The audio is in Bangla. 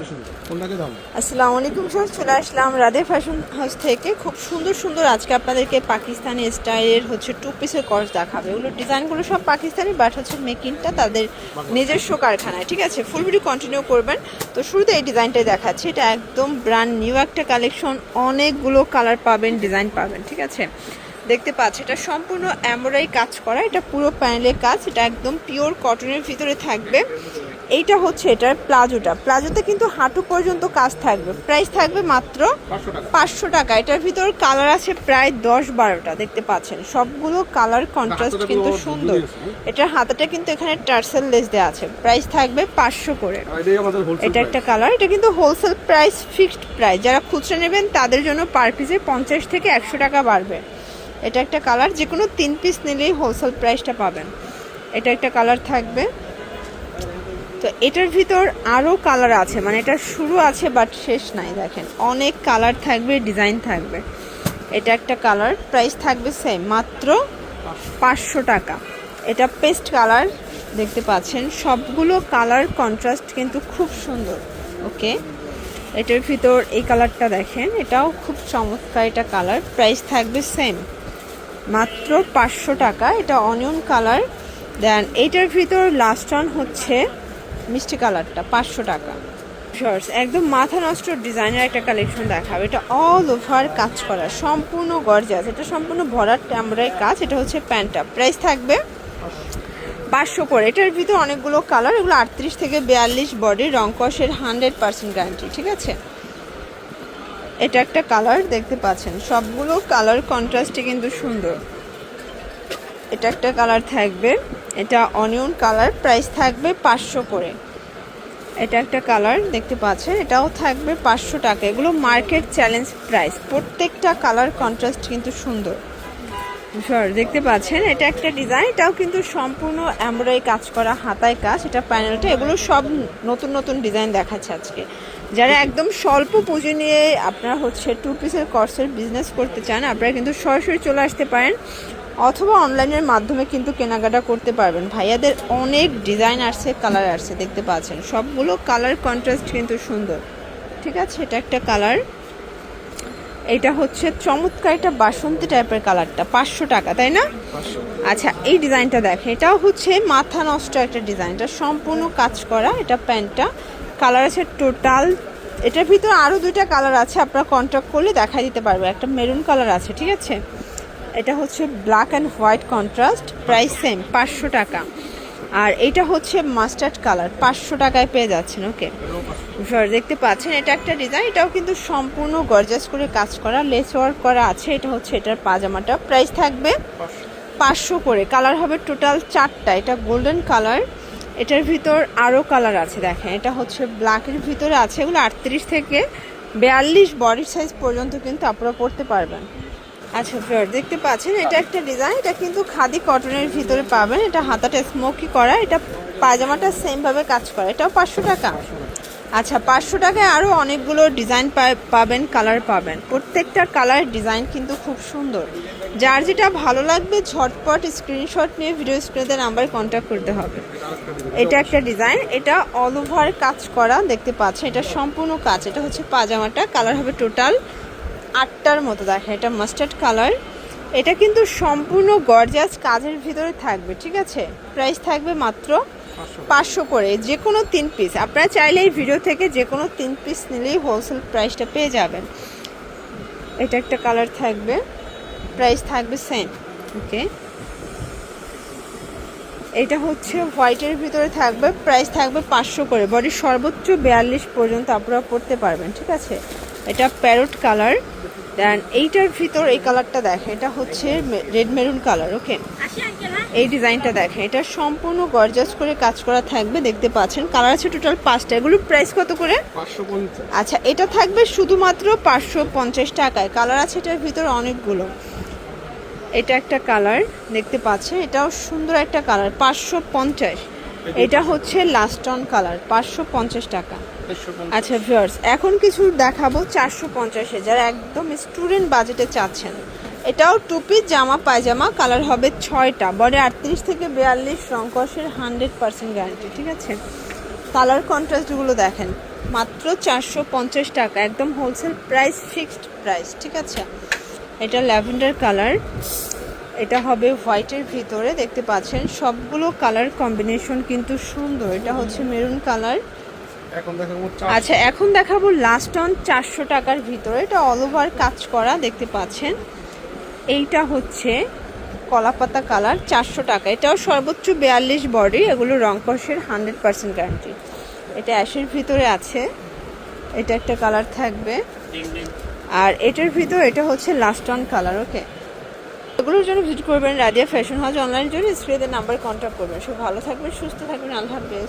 আসসালামু আলাইকুম স্যার চলে আসলাম রাধে ফ্যাশন হাউস থেকে। খুব সুন্দর সুন্দর আজকে আপনাদেরকে পাকিস্তানি স্টাইলের হচ্ছে টু পিসের কর্স দেখাবে। এগুলো ডিজাইনগুলো সব পাকিস্তানি বাট হচ্ছে মেকিংটা তাদের নিজস্ব কারখানায় ঠিক আছে? ফুল ভিডিও কন্টিনিউ করবেন। তো শুরুতে এই ডিজাইনটাই দেখাচ্ছি। এটা একদম ব্র্যান্ড নিউ একটা কালেকশন অনেকগুলো কালার পাবেন ডিজাইন পাবেন ঠিক আছে? দেখতে পাচ্ছি এটা সম্পূর্ণ এমব্রয়ডারি কাজ করা। এটা পুরো প্যানেলের কাজ। এটা একদম পিওর কটনের ভিতরে থাকবে। এইটা হচ্ছে এটার প্লাজোটা। প্লাজোতে কিন্তু হাঁটু পর্যন্ত কাজ থাকবে। প্রাইস থাকবে মাত্র পাঁচশো টাকা। এটার ভিতর কালার আছে প্রায় দশ বারোটা দেখতে পাচ্ছেন। সবগুলো কালার কন্ট্রাস্ট কিন্তু সুন্দর। এটার হাতাটা কিন্তু এখানে টার্সেল লেস দেওয়া আছে। প্রাইস থাকবে পাঁচশো করে। এটা একটা কালার। এটা কিন্তু হোলসেল প্রাইস ফিক্সড প্রাইস যারা খুচরা নেবেন তাদের জন্য পার পিসে পঞ্চাশ থেকে একশো টাকা বাড়বে। এটা একটা কালার। যে কোনো তিন পিস নিলেই হোলসেল প্রাইসটা পাবেন। এটা একটা কালার থাকবে। তো এটার ভিতর আরও কালার আছে। মানে এটা শুরু আছে বাট শেষ নাই, দেখেন। অনেক কালার থাকবে ডিজাইন থাকবে। এটা একটা কালার প্রাইস থাকবে সেম মাত্র পাঁচশো টাকা। এটা পেস্ট কালার দেখতে পাচ্ছেন। সবগুলো কালার কন্ট্রাস্ট কিন্তু খুব সুন্দর ওকে এটার ভিতর এই কালারটা দেখেন, এটাও খুব চমৎকার এটা কালার প্রাইস থাকবে সেম মাত্র পাঁচশো টাকা, এটা অনিয়ন কালার দেন এইটার ভিতর লাস্ট অন হচ্ছে মিষ্টি কালারটা, পাঁচশো টাকা। শর্টস একদম মাথা নষ্ট ডিজাইনের একটা কালেকশন দেখাবে। এটা অল ওভার কাজ করা, সম্পূর্ণ গর্জাস এটা সম্পূর্ণ ভরাট ট্যাম্বরাই কাজ, এটা হচ্ছে প্যান্টটা। প্রাইস থাকবে পাঁচশো করে। এটার ভিতর অনেকগুলো কালার এগুলো আটত্রিশ থেকে বিয়াল্লিশ বডি রংকসের হান্ড্রেড পার্সেন্ট গ্যারান্টি ঠিক আছে? এটা একটা কালার দেখতে পাচ্ছেন, সবগুলো কালার কন্ট্রাস্টে কিন্তু সুন্দর। এটা একটা কালার থাকবে। এটা অনিয়ন কালার প্রাইস থাকবে পাঁচশো করে। এটা একটা কালার দেখতে পাচ্ছেন, এটাও থাকবে পাঁচশো টাকা। এগুলো মার্কেট চ্যালেঞ্জ প্রাইস প্রত্যেকটা কালার কন্ট্রাস্ট কিন্তু সুন্দর। সর দেখতে পাচ্ছেন, এটা একটা ডিজাইন এটাও কিন্তু সম্পূর্ণ এমব্রয়ডারি কাজ করা, হাতায় কাজ, এটা প্যানেলটা এগুলো সব নতুন নতুন ডিজাইন দেখাচ্ছে আজকে। যারা একদম স্বল্প পুঁজি নিয়ে আপনারা হচ্ছে টু পিসের কর্সের বিজনেস করতে চান, আপনারা কিন্তু সরাসরি চলে আসতে পারেন। অথবা অনলাইনের মাধ্যমে কিন্তু কেনাকাটা করতে পারবেন। ভাইয়াদের অনেক ডিজাইন আসছে কালার আসছে দেখতে পাচ্ছেন। সবগুলো কালার কন্ট্রাস্ট কিন্তু সুন্দর। ঠিক আছে এটা একটা কালার। এটা হচ্ছে চমৎকার একটা বাসন্তী টাইপের কালারটা পাঁচশো টাকা তাই না? আচ্ছা এই ডিজাইনটা দেখেন এটাও হচ্ছে মাথা নষ্ট একটা ডিজাইন। এটা সম্পূর্ণ কাজ করা এটা প্যান্টটা। কালার আছে টোটাল। এটার ভিতরে আরও দুইটা কালার আছে আপনারা কন্ট্যাক্ট করলে দেখা দিতে পারবে। একটা মেরুন কালার আছে ঠিক আছে? এটা হচ্ছে black and white contrast price same পাঁচশো টাকা। আর এটা হচ্ছে মাস্টার্ড কালার পাঁচশো টাকায় পেয়ে যাচ্ছেন ওকে দেখতে পাচ্ছেন, এটা একটা ডিজাইন এটাও কিন্তু সম্পূর্ণ গর্জাস করে কাজ করা লেস ওয়ার্ক করা আছে, এটা হচ্ছে এটার পাজামাটা। প্রাইস থাকবে পাঁচশো করে কালার হবে টোটাল চারটা, এটা গোল্ডেন কালার এটার ভিতর আরও কালার আছে, দেখেন, এটা হচ্ছে ব্ল্যাকের ভিতরে আছে, এগুলো আটত্রিশ থেকে বিয়াল্লিশ বডি সাইজ পর্যন্ত কিন্তু আপনারা পড়তে পারবেন। আচ্ছা ফ্রেন্ড দেখতে পাচ্ছেন, এটা একটা ডিজাইন এটা কিন্তু খাদি কটনের ভিতরে পাবেন। এটা হাতাটা স্মোকি করা, এটা পায়জামাটা সেম ভাবে কাজ করা। এটাও পাঁচশো টাকা। আচ্ছা পাঁচশো টাকায় আরও অনেকগুলো ডিজাইন পাবেন কালার পাবেন। প্রত্যেকটা কালার ডিজাইন কিন্তু খুব সুন্দর। যার যেটা ভালো লাগবে, ঝটপট স্ক্রিনশট নিয়ে ভিডিও স্ক্রিনে নাম্বার কন্ট্যাক্ট করতে হবে। এটা একটা ডিজাইন এটা অল ওভার কাজ করা, দেখতে পাচ্ছেন, এটা সম্পূর্ণ কাজ। এটা হচ্ছে পাজামাটা কালার হবে টোটাল আটটার মতো দেখেন এটা মাস্টার্ড কালার এটা কিন্তু সম্পূর্ণ গর্জাস কাজের ভিতরে থাকবে ঠিক আছে? প্রাইস থাকবে মাত্র পাঁচশো। করে যে কোনো তিন পিস আপনারা চাইলে এই ভিডিও থেকে যে কোনো তিন পিস নিলেই হোলসেল প্রাইসটা পেয়ে যাবেন। এটা একটা কালার থাকবে প্রাইস থাকবে সেম ওকে এটা হচ্ছে হোয়াইটের ভিতরে থাকবে প্রাইস থাকবে পাঁচশো করে। বডি সর্বোচ্চ বিয়াল্লিশ পর্যন্ত আপনারা পড়তে পারবেন ঠিক আছে? এটা প্যারট কালার। দেন এইটার ভিতর এই কালারটা দেখেন এটা হচ্ছে রেড মেরুন কালার ওকে? এই ডিজাইনটা দেখেন এটা সম্পূর্ণ গর্জাস করে কাজ করা থাকবে দেখতে পাচ্ছেন। কালার আছে টোটাল পাঁচটা এগুলোর প্রাইস কত করে? পাঁচশো পঞ্চাশ। আচ্ছা এটা থাকবে শুধুমাত্র পাঁচশো পঞ্চাশ টাকায়। কালার আছে এটার ভিতর অনেকগুলো। এটা একটা কালার দেখতে পাচ্ছেন এটাও সুন্দর একটা কালার পাঁচশো পঞ্চাশ। এটা হচ্ছে লাস্ট অন কালার পাঁচশো পঞ্চাশ টাকা। আচ্ছা ভিউয়ার্স এখন কিছু দেখাবো চারশো পঞ্চাশে, যারা একদম স্টুডেন্ট বাজেটে চাচ্ছেন। এটাও টুপি, জামা, পায়জামা কালার হবে ছয়টা। বডি আটত্রিশ থেকে বিয়াল্লিশ রংকসের হান্ড্রেড পার্সেন্ট গ্যারান্টি ঠিক আছে? কালার কন্ট্রাস্টগুলো দেখেন, মাত্র চারশো পঞ্চাশ টাকা, একদম হোলসেল প্রাইস ফিক্সড প্রাইস ঠিক আছে? এটা ল্যাভেন্ডার কালার এটা হবে হোয়াইটের ভিতরে, দেখতে পাচ্ছেন? সবগুলো কালার কম্বিনেশন কিন্তু সুন্দর, এটা হচ্ছে মেরুন কালার আচ্ছা এখন দেখাবো লাস্ট অন চারশো টাকার ভিতরে। এটা অল ওভার কাজ করা দেখতে পাচ্ছেন। এইটা হচ্ছে কলাপাতা কালার চারশো টাকা। এটাও সর্বোচ্চ বিয়াল্লিশ বডি এগুলো রংকসের হান্ড্রেড পার্সেন্ট গ্যারান্টি এটা অ্যাশের ভিতরে আছে। এটা একটা কালার থাকবে। আর এটার ভিতর এটা হচ্ছে লাস্ট অন কালার ওকে এগুলোর জন্য ভিজিট করবেন রাদিয়া ফ্যাশন হাউস অনলাইনের জন্য স্ক্রিনের নাম্বার কন্ট্যাক্ট করবেন। সব ভালো থাকবেন সুস্থ থাকবেন আল্লাহ হাফেজ।